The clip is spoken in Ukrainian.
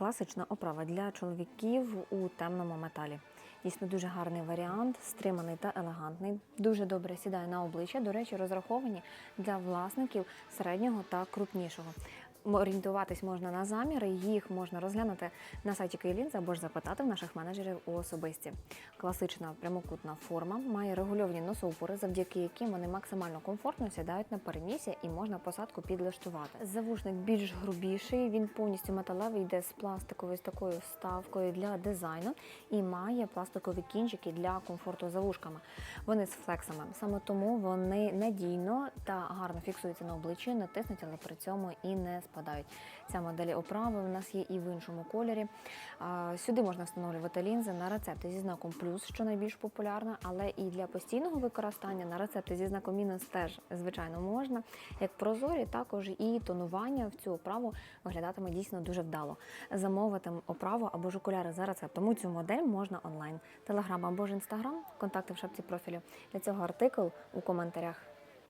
Класична оправа для чоловіків у темному металі. Дійсно дуже гарний варіант, стриманий та елегантний. Дуже добре сідає на обличчя. До речі, розраховані для власників середнього та крупнішого. Орієнтуватись можна на заміри, їх можна розглянути на сайті Кейлінз або ж запитати в наших менеджерів у особисті. Класична прямокутна форма має регульовані носоупори, завдяки яким вони максимально комфортно сідають на перенісся і можна посадку підлаштувати. Завушник більш грубіший, він повністю металевий, йде з пластиковою з такою вставкою для дизайну і має пластикові кінчики для комфорту за вушками. Вони з флексами. Саме тому вони надійно та гарно фіксуються на обличчі, не тиснуть, але при цьому і не спадають. Ця модель оправи у нас є і в іншому кольорі. Сюди можна встановлювати лінзи на рецепти зі знаком плюс, що найбільш популярна, але і для постійного використання на рецепти зі знаком мінус теж звичайно можна. Як прозорі, також і тонування в цю оправу виглядатиме дійсно дуже вдало. Замовити оправу або ж окуляри за рецептом у цю модель можна онлайн. Телеграм або ж інстаграм, контакти в шапці профілю. Для цього артикул у коментарях.